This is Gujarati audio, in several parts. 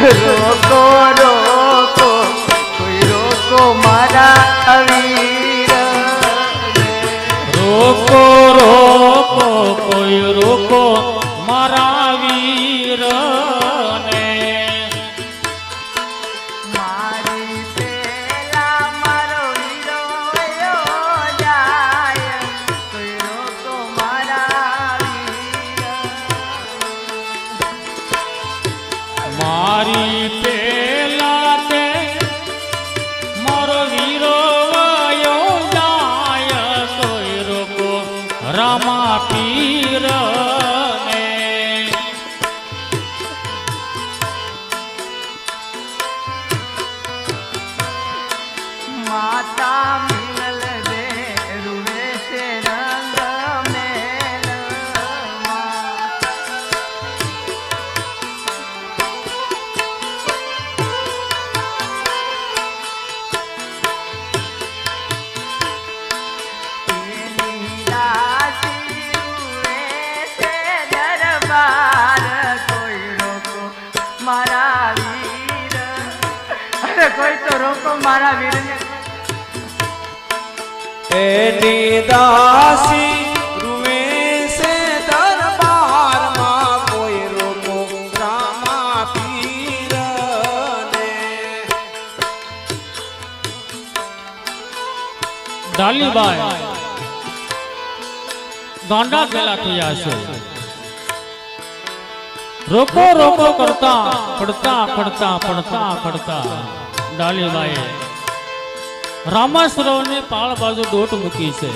રોકો રોકો કોઈ રોકો મારા વીર રામા પીર માતા મારા વીરને. એની દાસી ડાલીબાઈ ગાંડા થયા છે. રોકો રોકો કરતા પડતા પડતા પડતા પડતા ડાલીબાઈએ રામાસરોવને પાળ બાજુ દોટ મૂકી છે.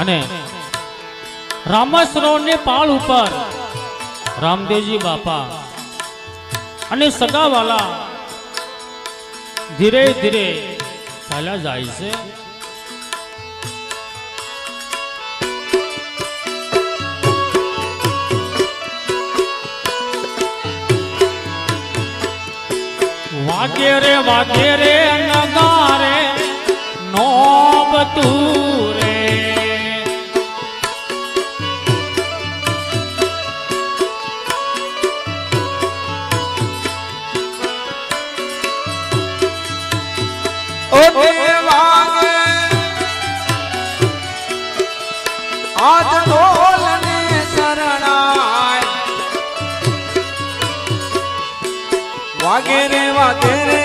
અને રામાસરોવરની પાળ ઉપર રામદેવજી બાપા અને સગાવાલા ધીરે ધીરે ચાલ્યા જાય છે. વાગે રે વાગે રે નગારે નોબ તું રે ઓ દેવાગે આજ શરણાય. વાગે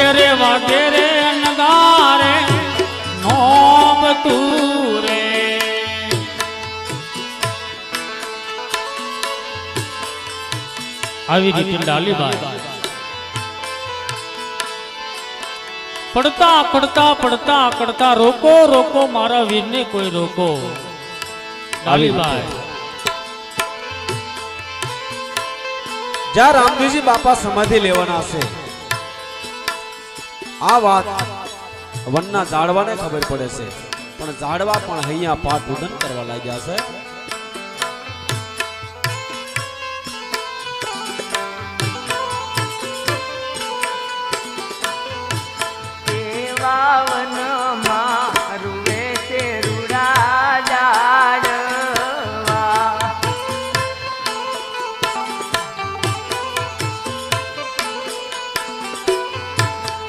વાગે રે વાગે રે નગારે નોમ તું રે આવી રીતે ડાલીબાઈ પડતા પડતા પડતા પડતા રોકો રોકો મારા વીરને કોઈ રોકો ડાલીબાઈ જ્યાં રામદેવજી બાપા સમાધિ લેવાના છે આ વાત વનના ઝાડવાને ખબર પડે છે. પણ ઝાડવા પણ અહીંયા પાઠ ઉદન કરવા લાગ્યા છે.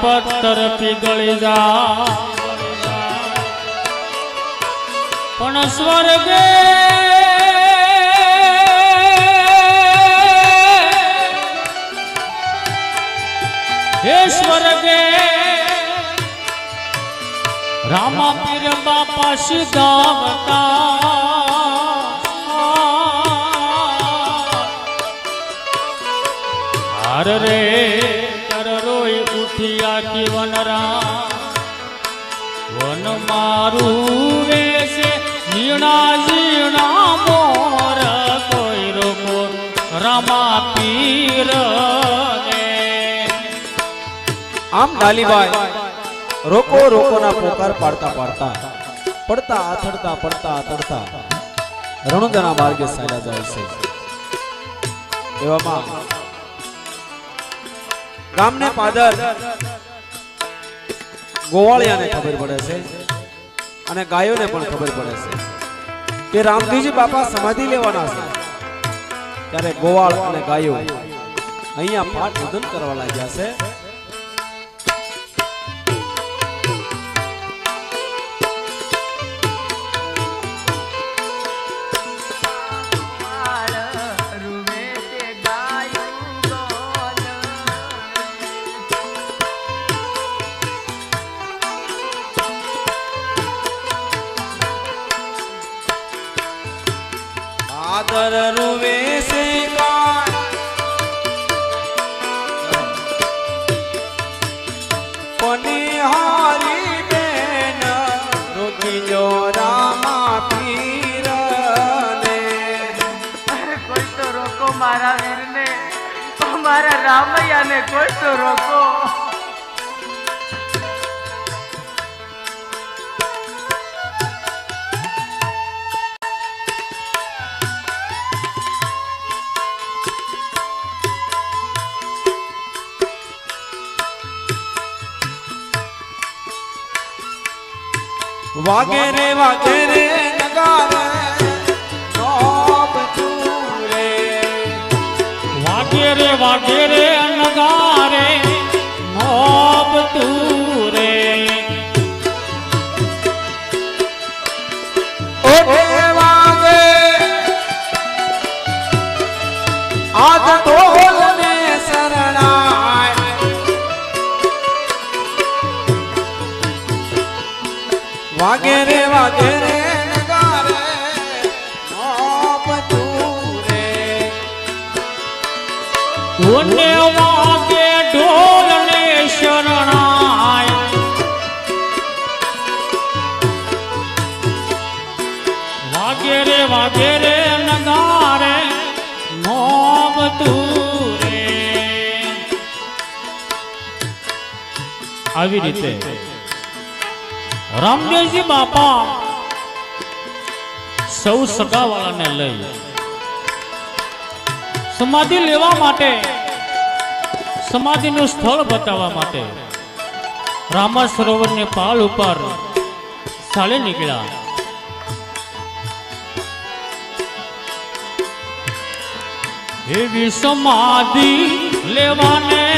પથ્થર પીગળી જા પણ સ્વર્ગે હે સ્વર્ગે રામા પીર બાપા સિદ્ધાવતા. હાર રે ઉઠિયા વનરા વન મારું વેશે, ઝીણા ઝીણા મોર કોઈ રોકો, રમા પીર આમ ડાલીભાઈ રોકો રોકોના પોકાર પાડતા પાડતા, પડતા આથડતા પડતા આથડતા, રણુદના માર્ગે ચાલ્યા જાય છે. એવામાં ગામને પાદર ગોવાળિયાને ખબર પડે છે. અને ગાયોને પણ ખબર પડે છે. કે રામજીજી બાપા સમાધિ લેવાના છે. ત્યારે ગોવાળ અને ગાયો અહીંયા પાઠ વધન કરવા લાગ્યા છે. આદર રૂવે છે કાન પનિહારી બેન રોકી જો રામા પીરને કોઈ તો રોકો મારા ઓ મારા કોઈ તો રોકો. વાગે રે વાગે રે નગારે. વાગે રે વાગે રે નગારે. આવી રીતે. રામદેવજી બાપા સૌ સગાવાળાને લઈ સમાધિ લેવા માટે, સમાધિનું સ્થળ બતાવવા માટે રામા સરોવરને પાલ ઉપર ચાલે નીકળ્યા. એવી સમાધિ લેવાને